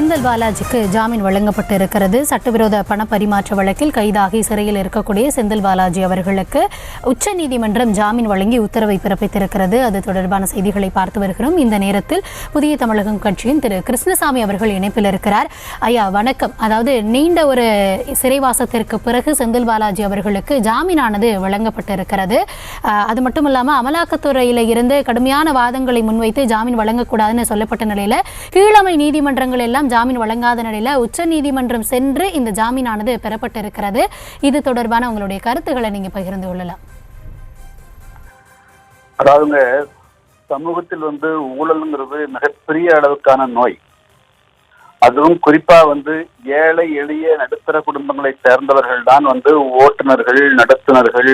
செந்தில் பாலாஜிக்கு ஜாமீன் வழங்கப்பட்டு இருக்கிறது சட்டவிரோத பண பரிமாற்ற வழக்கில் கைதாகி சிறையில் இருக்கக்கூடிய செந்தில் பாலாஜி அவர்களுக்கு உச்சநீதிமன்றம் ஜாமீன் வழங்கி உத்தரவை பிறப்பித்திருக்கிறது. அது தொடர்பான செய்திகளை பார்த்து வருகிறோம். இந்த நேரத்தில் புதிய தமிழகம் கட்சியின் திரு கிருஷ்ணசாமி அவர்கள் இணைப்பில் இருக்கிறார். ஐயா வணக்கம். அதாவது நீண்ட ஒரு சிறைவாசத்திற்கு பிறகு செந்தில் பாலாஜி அவர்களுக்கு ஜாமீனானது வழங்கப்பட்டு இருக்கிறது அது மட்டும் இல்லாமல் அமலாக்கத்துறையில் இருந்து கடுமையான வாதங்களை முன்வைத்து ஜாமீன் வழங்கக்கூடாதுன்னு சொல்லப்பட்ட நிலையில் கீழமை நீதிமன்றங்கள் எல்லாம் ஜாமீன் வழங்காத நிலையில் உச்சநீதிமன்றம் சென்று இந்த ஜாமீனானது பெறப்பட்டிருக்கிறது. இது தொடர்பான உங்களுடைய கருத்துக்களை நீங்க பகிர்ந்து கொள்ளலாம். அதாவதுங்க சமூகத்தில் வந்து ஊழல்ங்கிறது மிகப்பெரிய அளவுக்கான நோய். அதுவும் குறிப்பா வந்து ஏழை எளிய நடுத்தர குடும்பங்களை சேர்ந்தவர்கள் தான் வந்து ஓட்டுநர்கள் நடத்துனர்கள்.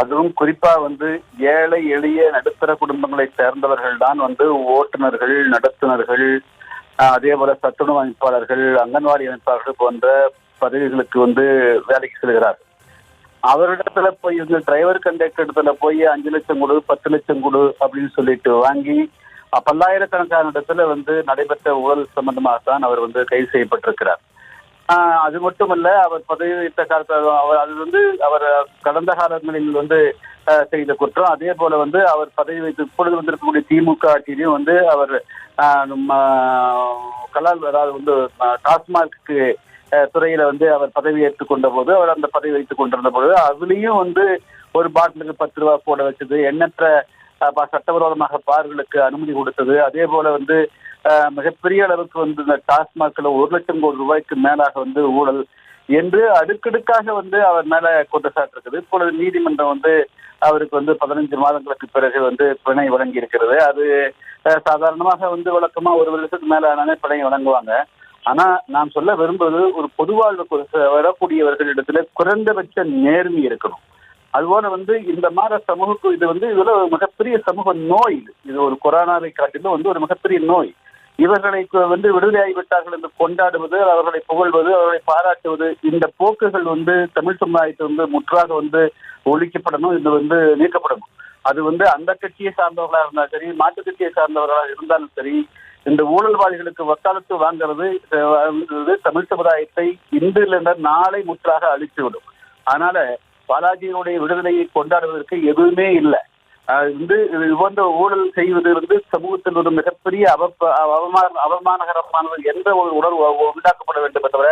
அதுவும் குறிப்பா வந்து ஏழை எளிய நடுத்தர குடும்பங்களை சேர்ந்தவர்கள் தான் வந்து ஓட்டுநர்கள் நடத்துனர்கள். அதே போல சத்துணவு அமைப்பாளர்கள் அங்கன்வாடி அமைப்பாளர்கள் போன்ற பதவிகளுக்கு வந்து வேலைக்கு செல்கிறார். அவரிடத்துல போய் இந்த டிரைவர் கண்டக்டர் இடத்துல போய் அஞ்சு லட்சம் கொடு பத்து லட்சம் கொடு அப்படின்னு சொல்லிட்டு வாங்கி பல்லாயிரக்கணக்கான இடத்துல வந்து நடைபெற்ற ஊழல் சம்பந்தமாக தான் அவர் வந்து கைது செய்யப்பட்டிருக்கிறார். ஆஹ் அது மட்டுமல்ல அவர் பதவி வைத்த காலத்தில் அவர் அது வந்து அவர் கடந்த காலங்களில் வந்து செய்த குற்றம் அதே போல வந்து அவர் பதவி வைத்து இப்பொழுது வந்திருக்கக்கூடிய திமுக ஆட்சியிலையும் வந்து அவர் நம்ம கலால் அதாவது வந்து ஆஹ் டாஸ்மார்க்கு துறையில வந்து அவர் பதவி ஏற்றுக் கொண்ட போது அவர் அந்த பதவி வைத்துக் கொண்டிருந்த போது அதுலயும் வந்து ஒரு பாட்டிலுக்கு பத்து ரூபா போட வச்சது எண்ணற்ற ப- சட்டவிரோதமாக பார்களுக்கு அனுமதி கொடுத்தது. அதே போல வந்து மிகப்பெரிய அளவுக்கு வந்து இந்த டாஸ்மாக்ல ஒரு லட்சம் கோடி ரூபாய்க்கு மேலாக வந்து ஊழல் என்று அடுக்கடுக்காக வந்து அவர் மேல குற்றச்சாட்டு இருக்குது. இப்பொழுது நீதிமன்றம் வந்து அவருக்கு வந்து பதினஞ்சு மாதங்களுக்கு பிறகு வந்து பிணை வழங்கி இருக்கிறது அது சாதாரணமாக வந்து வழக்கமா ஒரு வருஷத்துக்கு மேல ஆனாலே பிணை வழங்குவாங்க. ஆனா நான் சொல்ல விரும்புவது ஒரு பொதுவாழ்வு கு- வரக்கூடியவர்களிடத்துல குறைந்தபட்ச நேர்மை இருக்கணும். அதுபோல வந்து இந்த மாதிரி சமூக இது வந்து இதுல ஒரு மிகப்பெரிய சமூக நோய் இது. இது ஒரு கொரோனாவை காட்டிலும் வந்து ஒரு மிகப்பெரிய நோய். இவர்களை கு- வந்து விடுதலையாகிவிட்டார்கள் என்று கொண்டாடுவது அவர்களை புகழ்வது அவர்களை பாராட்டுவது இந்த போக்குகள் வந்து தமிழ் சமுதாயத்தை வந்து முற்றாக வந்து ஒழிக்கப்படணும் இது வந்து நீக்கப்படணும். அது வந்து அந்த கட்சியை சார்ந்தவர்களாக இருந்தாலும் சரி மாற்றுக் கட்சியை சார்ந்தவர்களாக இருந்தாலும் சரி இந்த ஊழல்வாதிகளுக்கு வக்காலத்து வாங்கிறது தமிழ் சமுதாயத்தை இன்றிலிருந்து நாளை முற்றாக அழித்துவிடும். அதனால பாலாஜியினுடைய விடுதலையை கொண்டாடுவதற்கு எதுவுமே இல்லை. வந்து இது போன்ற ஊழல் செய்வது வந்து சமூகத்தில் ஒரு மிகப்பெரிய அவப்ப அவமான அவமானகரமானது என்ற ஒரு உணர்வு உண்டாக்கப்பட வேண்டும் தவிர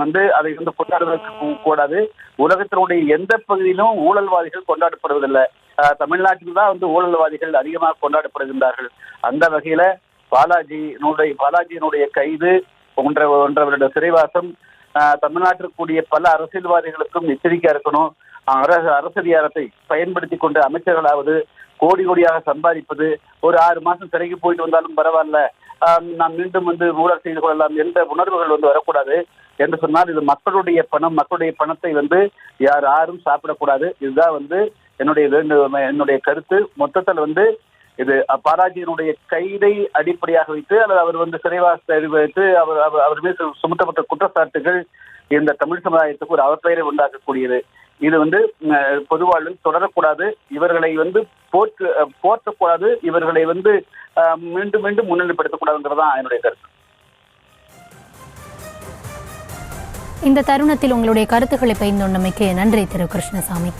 வந்து அதை வந்து கொண்டாடுவதற்கு கூடாது. உலகத்தினுடைய எந்த பகுதியிலும் ஊழல்வாதிகள் கொண்டாடப்படுவதில்லை. தமிழ்நாட்டில் தான் வந்து ஊழல்வாதிகள் அதிகமாக கொண்டாடப்படுகின்றார்கள். அந்த வகையில பாலாஜியினுடைய பாலாஜியினுடைய கைது போன்ற ஒன்றவருடைய சிறைவாசம் தமிழ்நாட்டிற்குரிய தமிழ்நாட்டில் கூடிய பல அரசியல்வாதிகளுக்கும் எச்சரிக்கையா இருக்கணும். அரசு அரசதிகாரத்தை பயன்படுத்தி கொண்டு அமைச்சர்களாவது கோடி கோடியாக சம்பாதிப்பது ஒரு ஆறு மாசம் சிறைக்கு போயிட்டு வந்தாலும் பரவாயில்ல. நாம் மீண்டும் வந்து ஊழல் செய்து கொள்ளலாம் என்ற உணர்வுகள் வந்து வரக்கூடாது என்று சொன்னால் இது மக்களுடைய பணம் மக்களுடைய பணத்தை வந்து யார் யாரும் சாப்பிடக்கூடாது. இதுதான் வந்து என்னுடைய வேண்டு என்னுடைய கருத்து. மொத்தத்தில் வந்து இது பாலாஜியினுடைய கைதை அடிப்படையாக வைத்து அல்லது அவர் வந்து சிறைவாசத்தை வைத்து அவர் அவர் அவர் மீது சுமத்தப்பட்ட குற்றச்சாட்டுகள் இந்த தமிழ் சமுதாயத்துக்கு ஒரு அவப்பெயரை உண்டாக்கக்கூடியது. இது வந்து பொதுவாழ்வில் தொடரக்கூடாது. இவர்களை வந்து போற்று அஹ், போற்றக்கூடாது. இவர்களை வந்து மீண்டும் மீண்டும் முன்னிலைப்படுத்தக்கூடாதுங்கிறது தான் என்னுடைய கருத்து. இந்த தருணத்தில் உங்களுடைய கருத்துக்களை பகிர்ந்தோண்டமைக்கு நன்றி திரு. கிருஷ்ணசாமி.